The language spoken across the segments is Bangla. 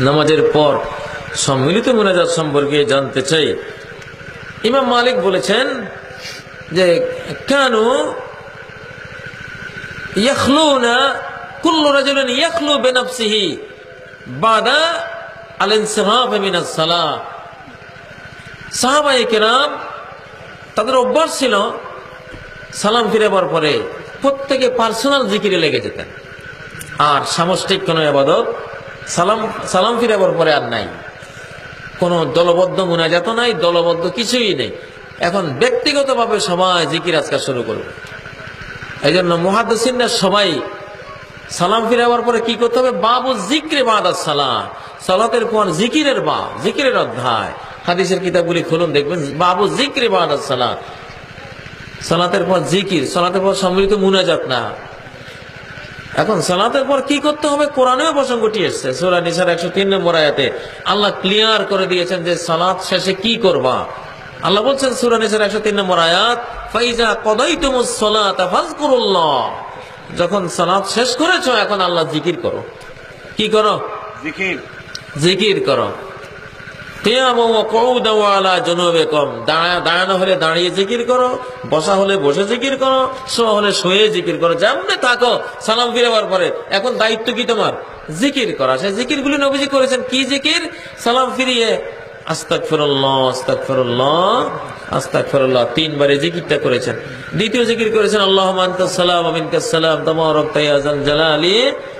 নামাজের পর সম্মিলিত মোনাজাত সম্পর্কে জানতে চাই। ইমাম মালিক বলেছেন যে, কেন ইয়াখলুনা কুল্লু রাজুলিন ইয়াখলু বাদা আল ইনসিরাফ মিনাস সালাহ সাহাবায়ে কেরাম তাদের অভ্যাস ছিল সালাম ফিরেবার পরে প্রত্যেকে পার্সোনাল জিকিরে লেগে যেতেন। আর সামষ্টিক কোনো আবাদত সালাম সালাম ফিরাবার পরে আর নাই। কোনো দলবদ্ধ মুনাজাত নাই, দলবদ্ধ কিছুই নেই। এখন ব্যক্তিগতভাবে সবাই জিকির আজকাল শুরু করবে। এই জন্য মহাদসিনরা সবাই সালাম ফিরাবার পরে কি করতে হবে? বাবু জিক্রে বাদার সালাম। সালাতের পর জিকিরের বা, জিকিরের অধ্যায়। হাদিসের কিতাবগুলি খুলুন, দেখবেন বাবু জিক্রে বাদার সালাম। সালাতের পর জিকির, সালাতের পর সম্মিলিত মুনাজাত না। এখন সালাতের পর কি করতে হবে? কোরআনেও প্রসঙ্গটি এসছে। সুরা নিসার একশো তিন নম্বর আয়াতে আল্লাহ ক্লিয়ার করে দিয়েছেন যে সালাত শেষে কি করবা? আল্লাহ বলছেন সুরা নিসার একশো তিন নম্বর আয়াত ফাইজা কদাই তুমুস সালাত ফাজকুরুল্লাহ যখন সালাত শেষ করেছ এখন আল্লাহ জিকির করো। কি করো? জিকির। জিকির করো। দাঁড়ানো হলে দাঁড়িয়ে জিকির করো, বসা হলে বসে জিকির করো হলে জিকির করো থাকো, সালাম পরে। এখন দায়িত্ব কি তোমার? জিকির করা। সেই জিকির গুলি নবীজি করেছেন। কি জিকির? সালাম ফিরিয়ে, আস্তাগফিরুল্লাহ আস্তাগফিরুল্লাহ আস্তাগফিরুল্লাহ। তিনবারে জিকিরটা করেছেন। দ্বিতীয় জিকির করেছেন আল্লাহ সালাম, ওয়া মিনকাস সালাম তাবারাকতা ইয়া যাল জালালি। ওয়াল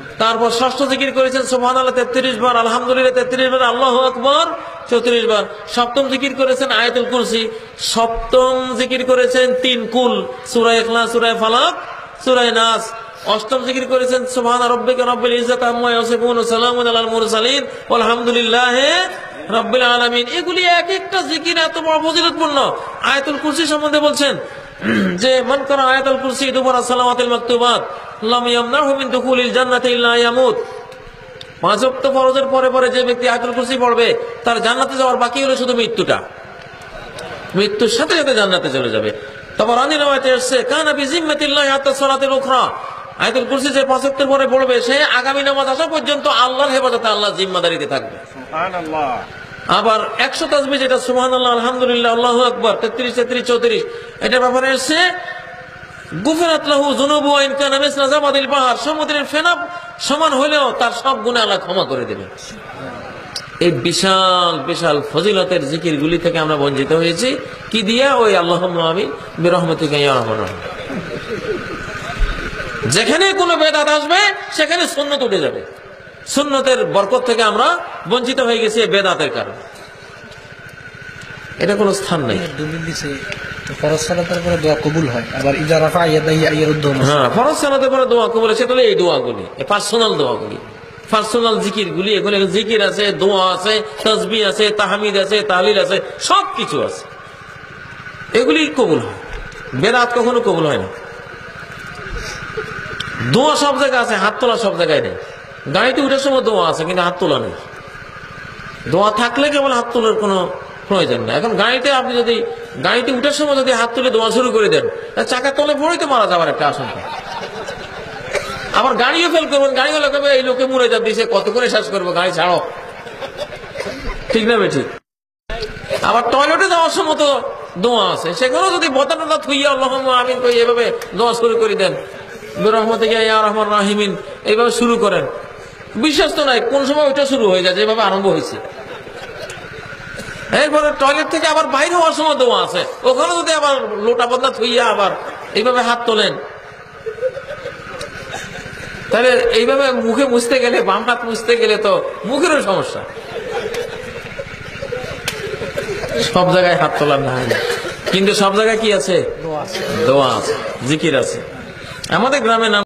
তারপর ষষ্ঠ জিকির করেছেন সুবহান আল্লাহ তেত্রিশ বার, আলহামদুলিল্লাহ, তেত্রিশ বার, আল্লাহ আকবর, চৌত্রিশ বার। সপ্তম জিকির করেছেন আয়াতুল কুরসি। সপ্তম জিকির করেছেন তিন কুল সুরায় ইখলাস সুরায় ফালাক সুরায় নাস। অষ্টম জিকির করেছেন, সুবহান রাব্বিকা রাব্বিল ইজ্জাতি আম্মা ইয়াসিফুন ওয়া সালামুন আলাল মুরসালিন আলহামদুলিল্লাহ রাব্বিল আলামিন। এগুলি এক একটা জিকির এত বড় ফজিলতপূর্ণ। আয়াতুল কুরসি সম্বন্ধে বলছেন যে মন করা আয়াতুল কুরসি দুবার সালাওয়াতুল মাকতুবাত, লাম ইয়ামনাহু মিন দুখুলিল জান্নাতি ইল্লা ইয়ামুত। পাঁচ ওয়াক্ত ফরজের পরে পরে যে ব্যক্তি আয়াতুল কুরসি পড়বে, তার জান্নাতে যাওয়ার বাকি হলো শুধু মৃত্যুটা। মৃত্যুর সাথে সাথে জান্নাতে চলে যাবে। তারপর রানী নামাতে এসছে, কানা বিজিম্মাতিল্লাহ হাত্তা সালাতিল উখরা। আয়াতুল কুরসি যে পাঁচ ওয়াক্তের পরে পড়বে, সে আগামী নামাজ আসা পর্যন্ত আল্লাহর হেফাজতে আল্লাহ জিম্মাদারিতে থাকবে। সুবহানাল্লাহ। আবার একশো তাসবি যেটা সুবহান আল্লাহ আলহামদুলিল্লাহ, আল্লাহ আকবর, তেত্রিশ তেত্রিশ, চৌত্রিশ, এটা ব্যাপারে এসছে গুফরাত লাহু যুনুবু ওয়া ইন কানা মিসলা জাবাদিল বাহার, সমুদ্রের ফেনা সমান হলেও তার সব ক্ষমা করে দেবে এই বিশাল বিশাল ফজিলতের জিকির গুলি থেকে আমরা বঞ্চিত হয়েছি। কি দিয়া? ওই আল্লাহ। যেখানে কোনো বেদাত আসবে, সেখানে সুন্নত উঠে যাবে। সুন্নতের বরকত থেকে আমরা বঞ্চিত হয়ে গেছি বেদাতের কারণে। এটা কোনো স্থান নেই। দলিল দিছে ফরজ সালাতের পরে দোয়া কবুল হয়। আবার ইজা রাফা ইয়াদাহি আইয়ারুদ্দুম হ্যাঁ ফরজ সালাতের পরে দোয়া কবুল সেটা এই দোয়াগুলি এই পার্সোনাল দোয়াগুলি। পার্সোনাল জিকির গুলি এগুলো জিকির আছে দোয়া আছে তসবি আছে তাহমিদ আছে তাহলিল আছে সব কিছু আছে। এগুলি কবুল হয়। বেদাত কখনো কবুল হয় না। দোয়া সব জায়গায় আছে হাত তোলা সব জায়গায় নেই। গাড়িতে উঠার সময় দোয়া আছে, কিন্তু হাত তোলা নেই। দোয়া থাকলে কেবল হাত তোলার কোনো প্রয়োজন নেই। এখন গাড়িতে আপনি যদি, গাড়িতে উঠার সময় যদি হাত তুলে দোয়া শুরু করে দেন, তা চাকার তলে পড়েই মারা যাওয়ার একটা আশঙ্কা। আবার গাড়িও ফেল করবেন গাড়ি হলে কবে এই লোকে মরে যাবে দিছে কত করে শেষ করব, গাড়ি ছাড়ো। ঠিক না ঠিক আবার টয়লেটে যাওয়ার সময় তো দোয়া আছে। সেখানেও যদি বতা টতা থুইয়া আল্লাহ আমিন এভাবে দোয়া শুরু করে দেন। রহমতে গিয়া রহমান রাহিমিন, এইভাবে শুরু করেন। বিশ্বাস তো নাই কোন সময় ওইটা শুরু হয়ে যায় যেভাবে আরম্ভ হয়েছে। এরপরে টয়লেট থেকে আবার বাইরে হওয়ার সময় দোয়া আছে। ওখানে যদি আবার লোটা বদলা থুইয়া আবার এইভাবে হাত তোলেন। তাহলে এইভাবে মুখে মুছতে গেলে বাম হাত মুছতে গেলে তো মুখেরও সমস্যা। সব জায়গায় হাত তোলার না কিন্তু সব জায়গায় কি আছে? আছে। দোয়া আছে জিকির আছে। আমাদের গ্রামে নাম